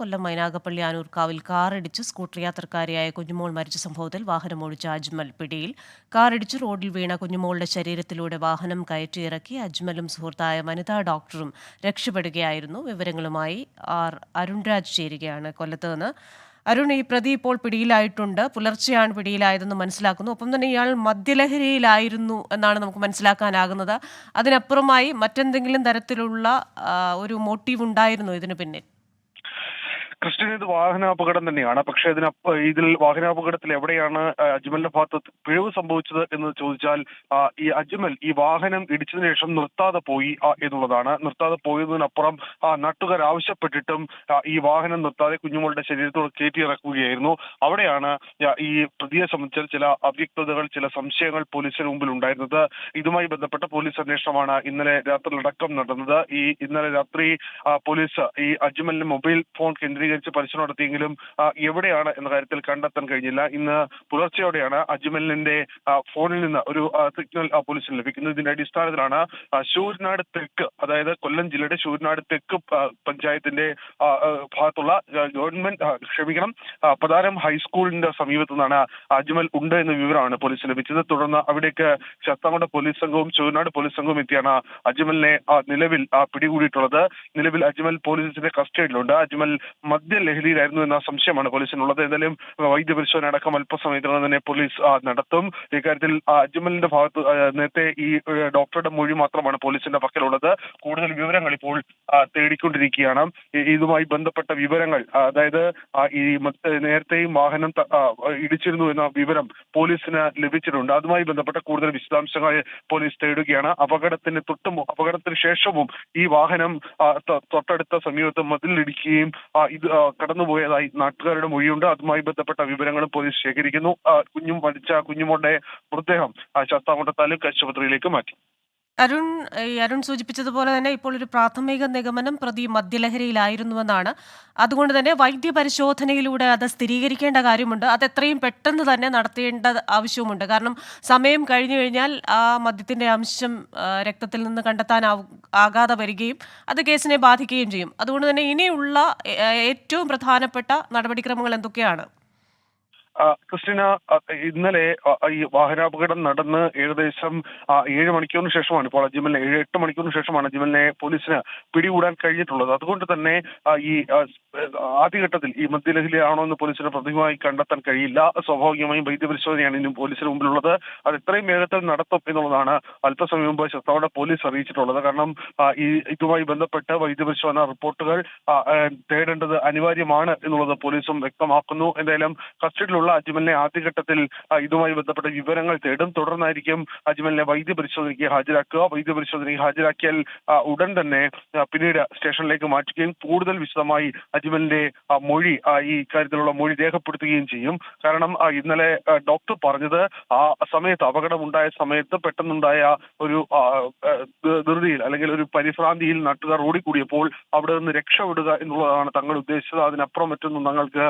കൊല്ലം മൈനാഗപ്പള്ളി ആനൂർക്കാവിൽ കാറിടിച്ച് സ്കൂട്ടർ യാത്രക്കാരിയായ കുഞ്ഞുമോൾ മരിച്ച സംഭവത്തിൽ വാഹനമോടിച്ച അജ്മൽ പിടിയിൽ. കാറിടിച്ച് റോഡിൽ വീണ കുഞ്ഞുമോളുടെ ശരീരത്തിലൂടെ വാഹനം കയറ്റിയിറക്കി അജ്മലും സുഹൃത്തായ വനിതാ ഡോക്ടറും രക്ഷപ്പെടുകയായിരുന്നു. വിവരങ്ങളുമായി ആർ അരുൺരാജ് ചേരുകയാണ് കൊല്ലത്ത് നിന്ന് അരുൺ ഈ പ്രതി ഇപ്പോൾ പിടിയിലായിട്ടുണ്ട്. പുലർച്ചെയാണ് പിടിയിലായതെന്ന് മനസ്സിലാക്കുന്നു. ഒപ്പം തന്നെ ഇയാൾ മദ്യലഹരിയിലായിരുന്നു എന്നാണ് നമുക്ക് മനസ്സിലാക്കാനാകുന്നത്. അതിനപ്പുറമായി മറ്റെന്തെങ്കിലും തരത്തിലുള്ള ഒരു മോട്ടീവ് ഉണ്ടായിരുന്നു ഇതിന് പിന്നിൽ? ക്രിസ്ത്യൻ ഇത് വാഹനാപകടം തന്നെയാണ്. പക്ഷേ ഇതിനപ്പ ഇതിൽ വാഹനാപകടത്തിൽ എവിടെയാണ് അജ്മലിന്റെ ഭാഗത്ത് പിഴവ് സംഭവിച്ചത് എന്ന് ചോദിച്ചാൽ ഈ അജ്മൽ ഈ വാഹനം ഇടിച്ചതിന് ശേഷം നിർത്താതെ പോയി എന്നുള്ളതാണ്. നിർത്താതെ പോയതിനപ്പുറം നാട്ടുകാർ ആവശ്യപ്പെട്ടിട്ടും ഈ വാഹനം നിർത്താതെ കുഞ്ഞുമോളുടെ ശരീരത്തോട് കയറ്റി ഇറക്കുകയായിരുന്നു. അവിടെയാണ് ഈ പ്രതിയെ സംബന്ധിച്ച ചില അവ്യക്തതകൾ ചില സംശയങ്ങൾ പോലീസിന് മുമ്പിൽ ഉണ്ടായിരുന്നത്. ഇതുമായി ബന്ധപ്പെട്ട പോലീസ് അന്വേഷണമാണ് ഇന്നലെ രാത്രിയിലടക്കം നടന്നത്. ഈ ഇന്നലെ രാത്രി പോലീസ് ഈ അജ്മലിന്റെ മൊബൈൽ ഫോൺ കേന്ദ്രീകരിച്ച് പരിശോധന നടത്തിയെങ്കിലും എവിടെയാണ് എന്ന കാര്യത്തിൽ കണ്ടെത്താൻ കഴിഞ്ഞില്ല. ഇന്ന് പുലർച്ചെയോടെയാണ് അജ്മലിന്റെ ഫോണിൽ നിന്ന് ഒരു സിഗ്നൽ പോലീസിന് ലഭിക്കുന്നത്. ഇതിന്റെ അടിസ്ഥാനത്തിലാണ് ശൂരിനാട് തെക്ക് അതായത് കൊല്ലം ജില്ലയുടെ ശൂരനാട് തെക്ക് പഞ്ചായത്തിന്റെ ഭാഗത്തുള്ള ഗവൺമെന്റ് ക്ഷമിക്കണം പ്രധാനം ഹൈസ്കൂളിന്റെ സമീപത്തു നിന്നാണ് അജ്മൽ ഉണ്ട് എന്ന വിവരമാണ് പോലീസിന് ലഭിച്ചത്. തുടർന്ന് അവിടേക്ക് ശക്തങ്ങളുടെ പോലീസ് സംഘവും ചൂരനാട് പോലീസ് സംഘവും എത്തിയാണ് അജ്മലിനെ നിലവിൽ പിടികൂടിയിട്ടുള്ളത്. നിലവിൽ അജ്മൽ പോലീസിന്റെ കസ്റ്റഡിയിലുണ്ട്. അജ്മൽ മദ്യലഹരിയിലായിരുന്നു എന്ന സംശയമാണ് പോലീസിനുള്ളത്. എന്തായാലും വൈദ്യപരിശോധന അടക്കം അല്പസമയത്തിനകം തന്നെ പോലീസ് നടത്തും. ഇക്കാര്യത്തിൽ അജ്മലിന്റെ ഭാഗത്ത് നേരത്തെ ഈ ഡോക്ടറുടെ മൊഴി മാത്രമാണ് പോലീസിന്റെ പക്കലുള്ളത്. കൂടുതൽ വിവരങ്ങൾ ഇപ്പോൾ തേടിക്കൊണ്ടിരിക്കുകയാണ്. ഇതുമായി ബന്ധപ്പെട്ട വിവരങ്ങൾ അതായത് ഈ നേരത്തെയും വാഹനം ഇടിച്ചിരുന്നു എന്ന വിവരം പോലീസിന് ലഭിച്ചിട്ടുണ്ട്. അതുമായി ബന്ധപ്പെട്ട കൂടുതൽ വിശദാംശങ്ങൾ പോലീസ് തേടുകയാണ്. അപകടത്തിന് തൊട്ടും അപകടത്തിന് ശേഷവും ഈ വാഹനം തൊട്ടടുത്ത സമീപത്ത് മതിലിടിക്കുകയും ഇത് കടന്നുപോയതായി നാട്ടുകാരുടെ മൊഴിയുണ്ട്. അതുമായി ബന്ധപ്പെട്ട വിവരങ്ങളും പോലീസ് ശേഖരിക്കുന്നു. കുഞ്ഞും മരിച്ച കുഞ്ഞുമോളുടെ മൃതദേഹം ശാസ്താംകോട്ട താലൂക്ക് ആശുപത്രിയിലേക്ക് മാറ്റി. അരുൺ ഈ അരുൺ സൂചിപ്പിച്ചതുപോലെ തന്നെ ഇപ്പോൾ ഒരു പ്രാഥമിക നിഗമനം പ്രതി മദ്യലഹരിയിലായിരുന്നുവെന്നാണ്. അതുകൊണ്ട് തന്നെ വൈദ്യ പരിശോധനയിലൂടെ അത് സ്ഥിരീകരിക്കേണ്ട കാര്യമുണ്ട്. അത് എത്രയും പെട്ടെന്ന് തന്നെ നടത്തേണ്ട ആവശ്യവുമുണ്ട്. കാരണം സമയം കഴിഞ്ഞു കഴിഞ്ഞാൽ ആ മദ്യത്തിന്റെ അംശം രക്തത്തിൽ നിന്ന് കണ്ടെത്താൻ ആകാതെ വരികയും അത് കേസിനെ ബാധിക്കുകയും ചെയ്യും. അതുകൊണ്ട് തന്നെ ഇനിയുള്ള ഏറ്റവും പ്രധാനപ്പെട്ട നടപടിക്രമങ്ങൾ എന്തൊക്കെയാണ്? ക്രിസ്റ്റിന ഇന്നലെ ഈ വാഹനാപകടം നടന്ന് ഏകദേശം ഏഴ് മണിക്കൂറിന് ശേഷമാണ് ഇപ്പോൾ അജ്മലിനെ ഏഴ് എട്ട് മണിക്കൂറിന് ശേഷമാണ് അജ്മലിനെ പോലീസിന് പിടികൂടാൻ കഴിഞ്ഞിട്ടുള്ളത്. അതുകൊണ്ട് തന്നെ ഈ ആദ്യഘട്ടത്തിൽ ഈ മദ്യലഹരിയാണോ എന്ന് പോലീസിന് പ്രതിമായി കണ്ടെത്താൻ കഴിയില്ല. സ്വാഭാവികമായും വൈദ്യപരിശോധനയാണ് ഇനി പോലീസിന് മുമ്പിലുള്ളത്. അത് എത്രയും വേഗത്തിൽ നടത്തും എന്നുള്ളതാണ് അല്പസമയം മുമ്പ് ശസ്താവയുടെ പോലീസ് അറിയിച്ചിട്ടുള്ളത്. കാരണം ഈ ഇതുമായി ബന്ധപ്പെട്ട് വൈദ്യപരിശോധന റിപ്പോർട്ടുകൾ തേടേണ്ടത് അനിവാര്യമാണ് എന്നുള്ളത് പോലീസും വ്യക്തമാക്കുന്നു. എന്തായാലും കസ്റ്റഡിയിലുള്ള അജ്മലിനെ ആദ്യഘട്ടത്തിൽ ഇതുമായി ബന്ധപ്പെട്ട വിവരങ്ങൾ തേടും. തുടർന്നായിരിക്കും അജ്മലിനെ വൈദ്യ പരിശോധനയ്ക്ക് ഹാജരാക്കുക. വൈദ്യ പരിശോധനയ്ക്ക് ഹാജരാക്കിയാൽ ഉടൻ തന്നെ പിന്നീട് സ്റ്റേഷനിലേക്ക് മാറ്റുകയും കൂടുതൽ വിശദമായി അജ്മലിന്റെ മൊഴി ഈ കാര്യത്തിലുള്ള മൊഴി രേഖപ്പെടുത്തുകയും ചെയ്യും. കാരണം ഇന്നലെ ഡോക്ടർ പറഞ്ഞത് ആ സമയത്ത് അപകടമുണ്ടായ സമയത്ത് പെട്ടെന്നുണ്ടായ ഒരു ധൃതിയിൽ അല്ലെങ്കിൽ ഒരു പരിഭ്രാന്തിയിൽ നാട്ടുകാർ ഓടിക്കൂടിയപ്പോൾ അവിടെ നിന്ന് രക്ഷപ്പെടുക എന്നുള്ളതാണ് തങ്ങൾ ഉദ്ദേശിച്ചത്. അതിനപ്പുറം മറ്റൊന്നും തങ്ങൾക്ക്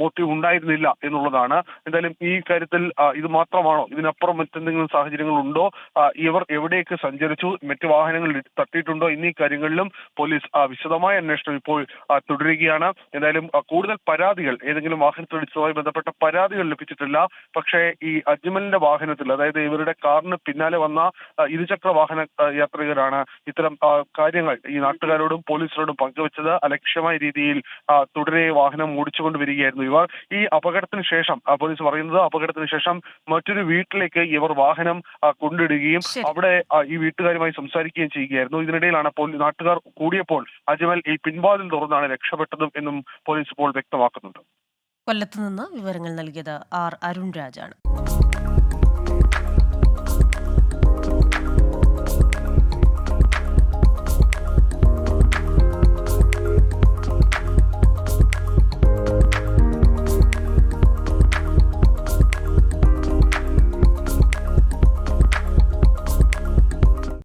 മോട്ടീവ് ഉണ്ടായിരുന്നില്ല എന്നുള്ളതാണ് എന്തായാലും ഈ കാര്യത്തിൽ ഇത് മാത്രമാണോ? ഇതിനപ്പുറം മറ്റെന്തെങ്കിലും സാഹചര്യങ്ങൾ ഉണ്ടോ ഇവർ എവിടേക്ക് സഞ്ചരിച്ചു? മറ്റു വാഹനങ്ങൾ തട്ടിയിട്ടുണ്ടോ? എന്നീ കാര്യങ്ങളിലും പോലീസ് വിശദമായ അന്വേഷണം ഇപ്പോൾ തുടരുകയാണ്. എന്തായാലും കൂടുതൽ പരാതികൾ ഏതെങ്കിലും വാഹനത്തിടിച്ചതുമായി ബന്ധപ്പെട്ട പരാതികൾ ലഭിച്ചിട്ടില്ല. പക്ഷേ ഈ അജ്മലിന്റെ വാഹനത്തിൽ അതായത് ഇവരുടെ കാറിന് പിന്നാലെ വന്ന ഇരുചക്ര വാഹന യാത്രികരാണ് ഇത്തരം കാര്യങ്ങൾ ഈ നാട്ടുകാരോടും പോലീസിനോടും പങ്കുവച്ചത് അലക്ഷ്യമായ രീതിയിൽ തുടരെ വാഹനം ഓടിച്ചുകൊണ്ട് വരികയായിരുന്നു ഇവർ. ഈ അപകടത്തിന് ശേഷം ആ, പോലീസ് പറയുന്നത് അപകടത്തിന് ശേഷം മറ്റൊരു വീട്ടിലേക്ക് ഇവർ വാഹനം കൊണ്ടിടുകയും അവിടെ ഈ വീട്ടുകാരുമായി സംസാരിക്കുകയും ചെയ്യുകയായിരുന്നു. ഇതിനിടയിലാണ് പോലീസ് നാട്ടുകാർ കൂടിയപ്പോൾ അജ്മൽ ഈ പിൻവാതിൽ തുറന്നാണ് രക്ഷപ്പെട്ടതും എന്നും പോലീസ് ഇപ്പോൾ വ്യക്തമാക്കുന്നുണ്ട്. കൊല്ലത്ത് നിന്ന് വിവരങ്ങൾ നൽകിയത് ആർ അരുൺ രാജാണ്.